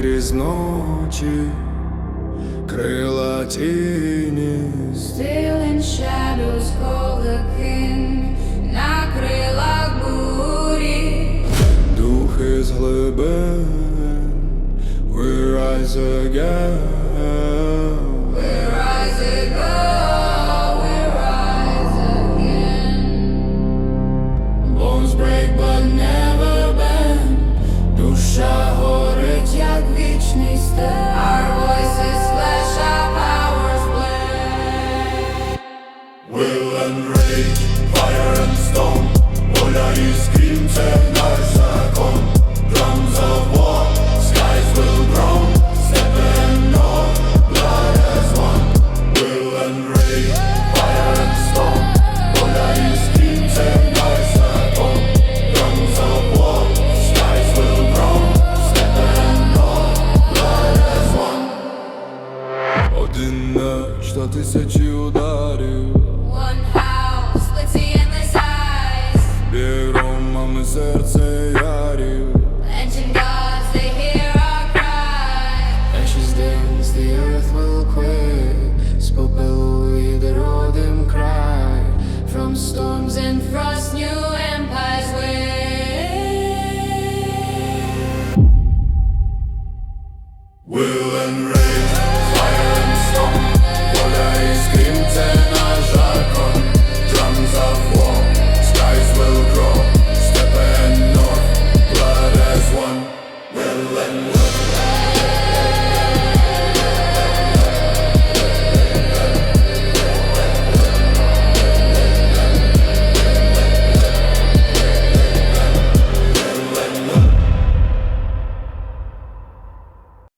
крізь ночі, крила тіні. Stealing shadows call the king на крилах бурі. Духи з глибин, we rise again. We rise again, we rise again. Bones break but never bend. Душа will and rage, Година, що тисячі ударів One house, let's see endless eyes Бігом, мами, серце ярів Ancient gods, they hear our cry. Ashes dance, the earth will quake. З попелу родим край From storms and frost new empires wake Will and